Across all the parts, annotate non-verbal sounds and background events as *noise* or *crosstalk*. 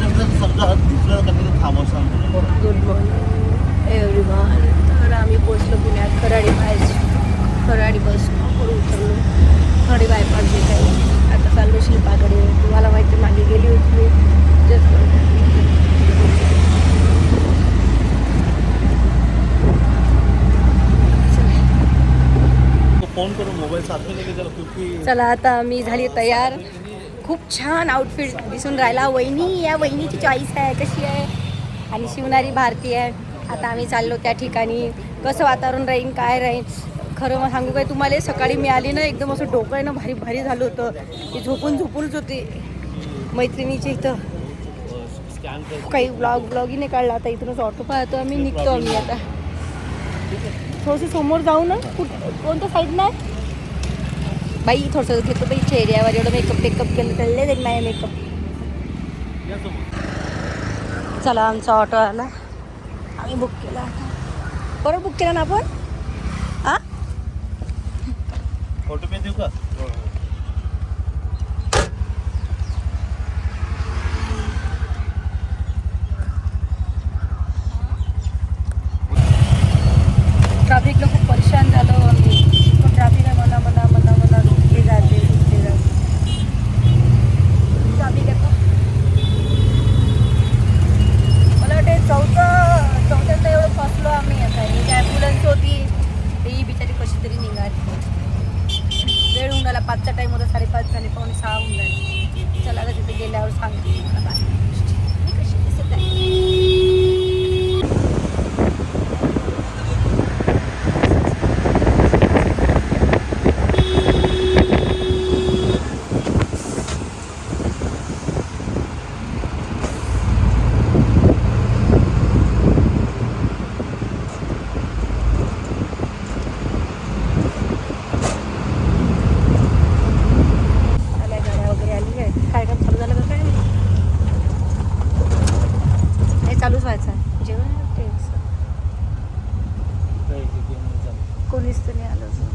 त्याच्यानंतर समजा दुसरं कधी थांबवसान गुड मॉर्निंग एव्हरीवन तर आम्ही पोचलो पुण्यात. खराडी बायस खराडी बस उतरलो. खराडी बायपास जे काही. आता चाललो शिल्पाकडे. तुम्हाला माहिती मागे गेली होती मी. जस्ट चला आता मी झाली तयार. खूप छान आउटफिट दिसून राहिला. वहिनी या वहिनीची चॉईस आहे कशी आहे? आणि शिवणारी भारती आहे. आता आम्ही चाललो त्या ठिकाणी. कसं वातावरण राहील काय राहील खरं मग सांगू काय? तुम्हाला सकाळी मी आली ना एकदम असं डोकं आहे ना भारी भारी झालं होतं. ती झोपून झोपूनच होती. मैत्रिणीच्या इथं. काही ब्लॉग ब्लॉगही नाही काढला आता इथूनच ऑटो पाहतो आम्ही निघतो आम्ही आता. थोडंसं समोर जाऊ ना. कुठ कोणत्या साईड नाही बाई थोडंसं घेतो बाई चेहऱ्यावर एवढं मेकअप टेकअप केलं तर लय जाईल माझ्या मेकअप चला आमचा ऑटो आला. आम्ही बुक केला बरं बरोबर बुक केला ना आपण? हां फोटो पे देऊ का ट्रॅफिकला खूप परेशान झालो आम्ही पण ट्रॅफिक आहे म्हणा म्हणा म्हणा म्हणा रुकले जाते रुकले जाते ट्रॅफिक आहे का? मला वाटते चौथं चौथ्यांदा एवढं फसलो आम्ही आता एक ॲम्ब्युलन्स होती ती बिचारी कशी तरी निघाली वेळ होऊन आला पाचचा टाईम होता साडेपाच झाले पावणे सहा होऊन झाले चला आता तिथे गेल्यावर सांगते मला बाकी गोष्टी. मी कशी दिसत आहे आल्या गाड्या वगैरे आली आहे कार्यक्रम चालू झाला का काय हे चालूच व्हायचं आहे जेवण आहे वाटते. काय किती मिनिट झाले? कोणीच तर नाही आलं अजून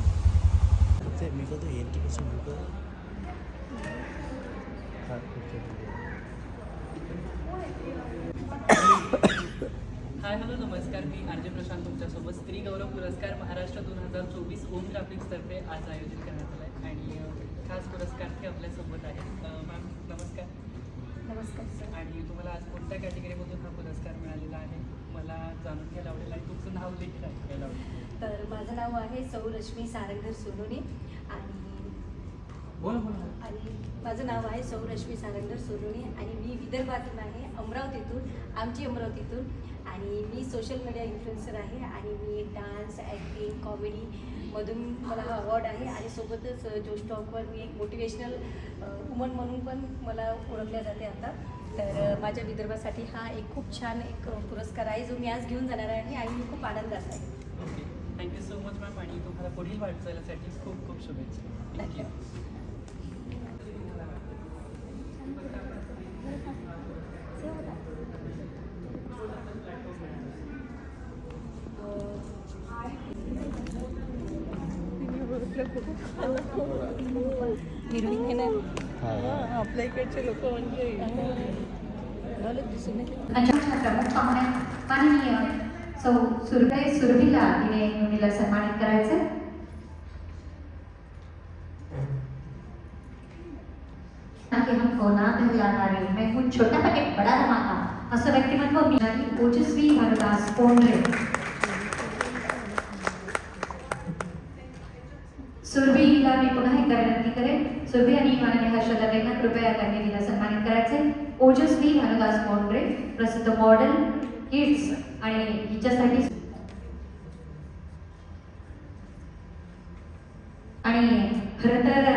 ते मी कधी येईल की कसं बुक हा, पुढच्या video. हाय हॅलो नमस्कार मी आरजे प्रशांत तुमच्यासोबत. स्त्री गौरव पुरस्कार महाराष्ट्र दोन हजार चोवीस ओम ग्राफिक्सतर्फे आज आयोजित करण्यात आला आहे आणि खास पुरस्कारार्थी आपल्यासोबत आहेत. मॅम नमस्कार. नमस्कार सर आणि तुम्हाला आज कोणत्या कॅटेगरीमधून हा पुरस्कार मिळालेला आहे? मला जाणून घ्यायला आवडेल. आणि तुमचं नाव देखील ऐकायला आवडेल. तर माझं नाव आहे सौ रश्मी सारंगर सोनोने. आणि माझं नाव आहे सौ रश्मी सारंगर सोनोने आणि मी विदर्भातून आहे अमरावतीतून आमची अमरावतीतून. आणि मी सोशल मीडिया इन्फ्लुएन्सर आहे आणि मी डान्स ॲक्टिंग कॉमेडीमधून मला हा अवॉर्ड आहे. आणि सोबतच जो स्टॉकवर मी एक मोटिवेशनल वुमन म्हणून पण मला ओळखल्या जाते आता. तर माझ्या विदर्भासाठी हा एक खूप छान एक पुरस्कार आहे जो मी आज घेऊन जाणार आहे आणि मी खूप आनंदात आहे. Okay. Thank you so much ma'am आणि तुम्हाला पुढील वाटचालीसाठी खूप खूप शुभेच्छा. थँक्यू हिरवी आहे ना म्हणजे, आपल्या म्हणजे, इकडचे लोक म्हणजे माननीय सौ सुरभे सुरभीला हिने मुलीला सन्मानित करायचं ताकि मैं छोटा पण बडा धमाका असं व्यक्तिमत्व मिळाली ओजस्वी हरदास कोंडरे सुरभीला मी पुन्हा एकदा विनंती करेन. सुरभी आणि माननीय हर्षदाबाईंना कृपया त्यांनी तिला सन्मानित करायचे. ओजस्वी भानुदास कोंडरे प्रसिद्ध मॉडेल किड्स आणि हिच्यासाठी आणि खरं तर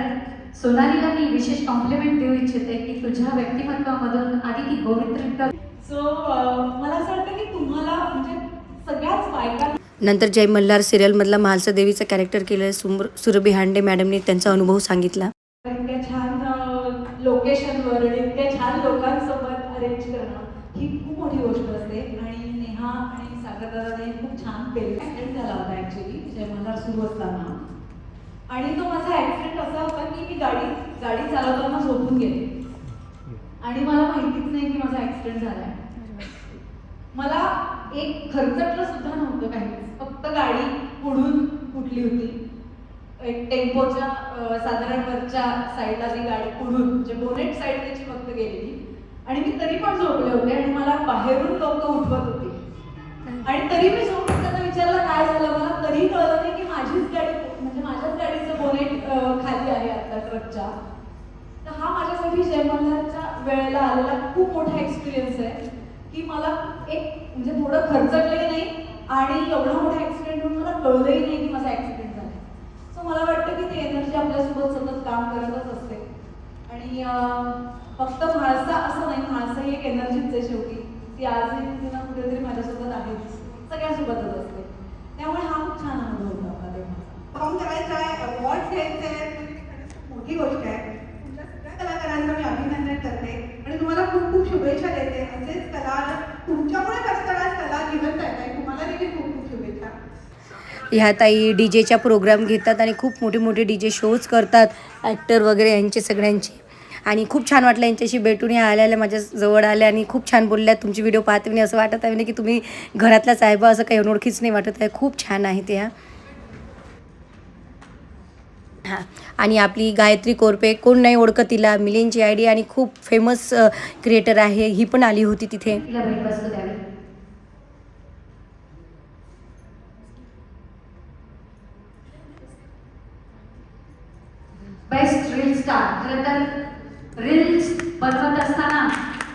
सोनालीला मी विशेष कॉम्प्लिमेंट देऊ इच्छिते की तुझ्या व्यक्तिमत्वामधून आधी ती गोविंद सो मला असं वाटतं की तुम्हाला म्हणजे सगळ्याच बायका नंतर जय मल्हार सिरियलमधला म्हालसा देवीचं कॅरेक्टर केलं सुमर सुरभी हांडे मॅडमने त्यांचा अनुभव सांगितला. इतक्या छान लोकेशनवर आणि इतक्या छान लोकांसोबत अरेंज करणं ही खूप मोठी गोष्ट असते. आणि नेहा आणि सागरदादाने खूप छान पेल ॲक्सिडेंट झाला होता ॲक्च्युली जय मल्हार सुरू असताना. आणि तो माझा ॲक्सिडेंट असा होता की मी गाडी गाडी चालवताना झोपून गेले. आणि मला माहितीच नाही की माझा ऍक्सिडेंट झालाय. मला एक खर्चटलं सुद्धा नव्हतं काहीच. फक्त गाडी पुढून फुटली होती. एक टेम्पोच्या साधारण वरच्या साईडला ती गाडी पुढून म्हणजे बोनेट साईड त्याची फक्त गेलेली. आणि मी तरी पण झोपले होते आणि मला बाहेरून लोक उठवत होती. आणि तरी मी झोपून त्यांना विचारलं काय झालं? मला तरी कळलं नाही की माझीच गाडी म्हणजे माझ्याच गाडीचं बोनेट खाली आहे आता ट्रकच्या तर हा माझ्यासाठी जयमल्हारच्या वेळेला आलेला खूप मोठा एक्सपिरियन्स आहे. की मला एक म्हणजे थोडं खर्चटलंही नाही आणि एवढा मोठा ऍक्सिडेंट होऊन मला कळलंही नाही की माझा ऍक्सिडेंट झाला. सो मला वाटतं की ती एनर्जी आपल्यासोबत सतत काम करतच असते. आणि फक्त माणसा असं नाही माणसं ही एक एनर्जीच आहे शेवटी. ती आजही कुठे ना कुठेतरी माझ्यासोबत आहेच सगळ्यांसोबतच असते. त्यामुळे हा खूप छान अनुभव होता आपला तेव्हाचा परफॉर्म करायचं आहे अवॉर्ड घ्यायचे मोठी गोष्ट आहे. तुमच्या सगळ्या कलाकारांचं मी अभिनंदन करते. आणि तुम्हाला खूप खूप शुभेच्छा देते. असेच कला तुमच्यामुळे खरं आज कला जिवंत आहे आणि तुम्हाला देखील खूप खूप शुभेच्छा ह्या ताई डी जेच्या प्रोग्राम घेतात आणि खूप मोठे मोठे डी जे शोज करतात ॲक्टर वगैरे यांचे सगळ्यांचे. आणि खूप छान वाटलं यांच्याशी भेटून ह्या आल्या माझ्या जवळ आल्या आणि खूप छान बोलल्या. तुमची व्हिडिओ पाहते मी असं वाटत आहे की तुम्ही घरातल्याच आहे बा असं काही अनोळखीच नाही वाटत आहे. खूप छान आहे त्या हां. आणि आपली गायत्री कोरपे कोण नाही ओळखत तिला मिलियनची आय डी आणि खूप फेमस क्रिएटर आहे. ही पण आली होती तिथे तिला भेट वस्तू द्यावी बेस्ट रील स्टार खरं तर रील्स बनवत असताना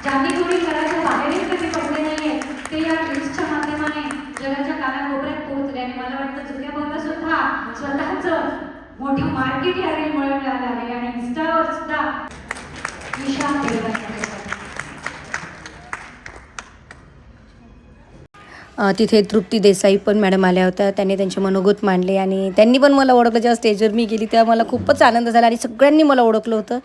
ज्यांनी कोणी घराच्या बाहेरच कधी पडले नाहीये ते या रील्सच्या माध्यमाने जगाच्या कानाकोपऱ्यात पोहोचले. आणि मला वाटतं जुन्या सुद्धा स्वतःच मोठी मार्केट या रीलमुळे मिळालं आहे. आणि इन्स्टावर सुद्धा विशाल तिथे तृप्ती देसाई पण मॅडम आल्या होत्या. त्यांनी त्यांचे मनोगत मांडले आणि त्यांनी पण मला ओळखलं. जेव्हा स्टेजवर मी गेली तेव्हा मला खूपच आनंद झाला आणि सगळ्यांनी मला ओळखलं होतं.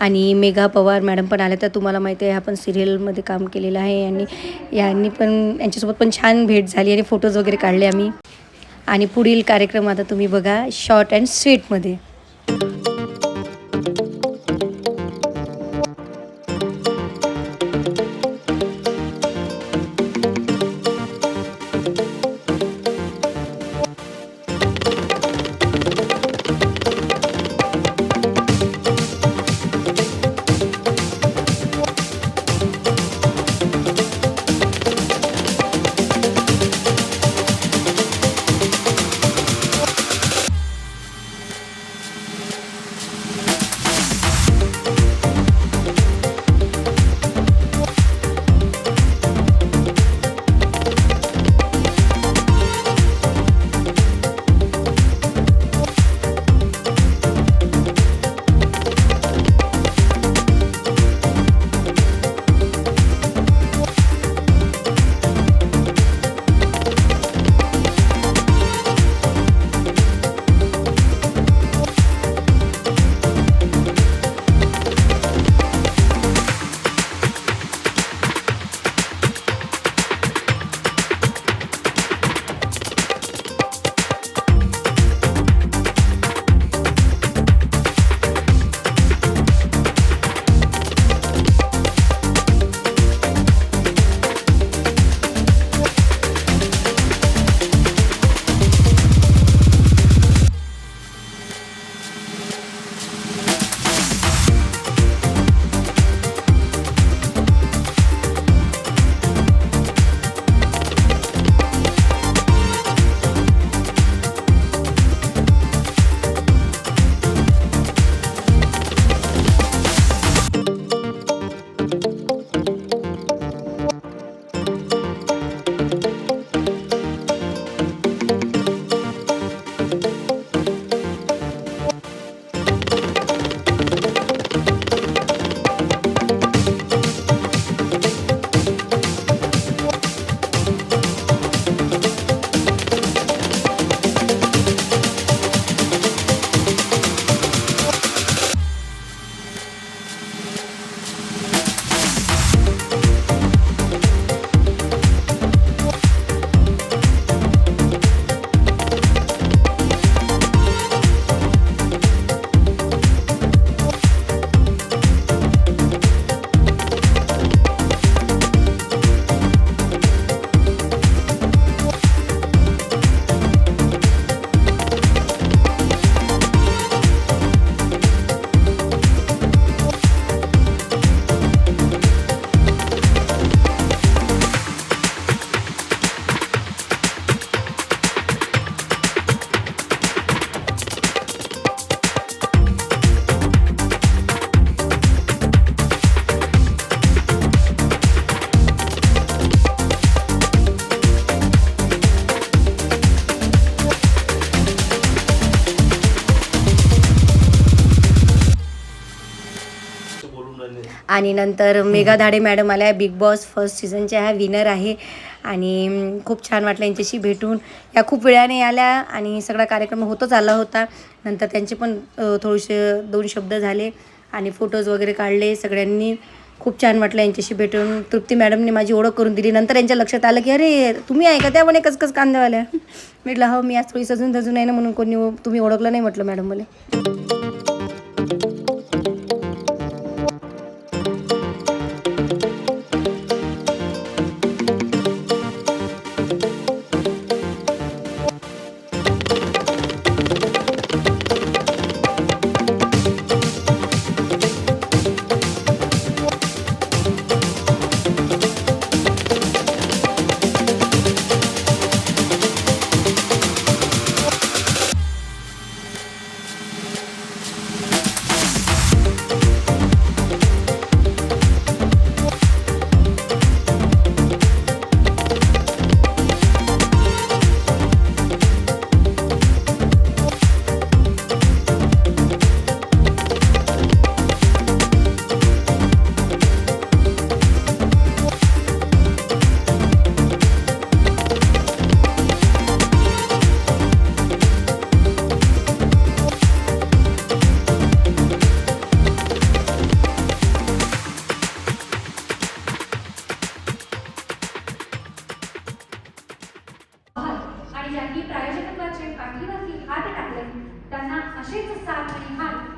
आणि मेघा पवार मॅडम पण आल्या. तर तुम्हाला माहिती आहे आपण सिरियलमध्ये काम केलेलं आहे आणि यांनी पण यांच्यासोबत पण छान भेट झाली आणि फोटोज वगैरे काढले आम्ही. आणि पुढील कार्यक्रम आता तुम्ही बघा शॉर्ट अँड स्वीटमध्ये आणि नंतर मेघा धाडे मॅडम आल्या बिग बॉस फर्स्ट सीझनच्या ह्या विनर आहे. आणि खूप छान वाटलं यांच्याशी भेटून. या खूप वेळाने आल्या आणि सगळा कार्यक्रम होतच आला होता. नंतर त्यांचे पण थोडेसे दोन शब्द झाले आणि फोटोज वगैरे काढले सगळ्यांनी. खूप छान वाटलं यांच्याशी भेटून. तृप्ती मॅडमने माझी ओळख करून दिली. नंतर यांच्या लक्षात आलं की अरे तुम्ही आहे का त्या म्हणे कसकस कांदेवाल्या *laughs* म्हटलं हो मी आज थोडी सजून धजून आहे ना म्हणून कोणी तुम्ही ओळखलं नाही म्हटलं मॅडम मला त्यांना असेच साथ आणि हात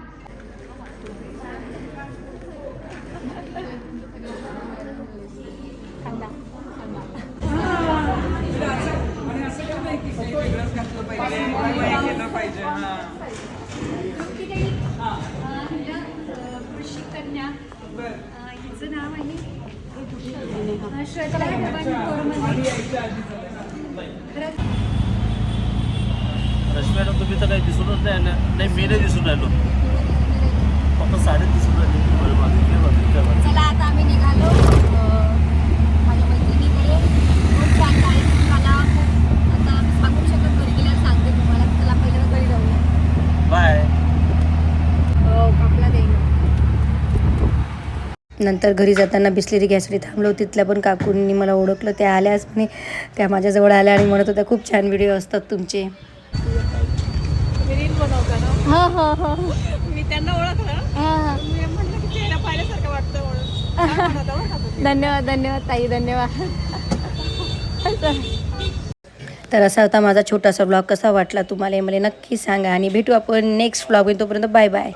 कन्या हिचं नाव आहे श्वेता रश्मी मॅडम तुम्ही तर काही दिसूनच नाही नाही मी नाही दिसून राहिलो. फक्त साडीत दिसून राहिली. चला आता आम्ही निघालो. माझ्या मैत्रिणीकडे. खूप छान कार्यक्रम झाला आता आम्ही सांगू शकत घरी गेल्यावर सांगते तुम्हाला. चला पहिलं घरी जाऊया. बाय. आपला देईन. नंतर घरी जाताना बिस्लेरी गॅसरी थांबलो. तिथल्या पण काकूंनी मला ओळखलं. त्या आल्याच म्हणे. त्या माझ्याजवळ आल्या आणि म्हणत होत्या खूप छान व्हिडिओ असतात तुमचे. हो हो हो. मी त्यांना ओळखलं. *laughs* धन्यवाद धन्यवाद ताई धन्यवाद. तर असा होता माझा छोटासा ब्लॉग कसा वाटला तुम्हाला हे मला नक्की सांगा. आणि भेटू आपण नेक्स्ट ब्लॉग तोपर्यंत बाय बाय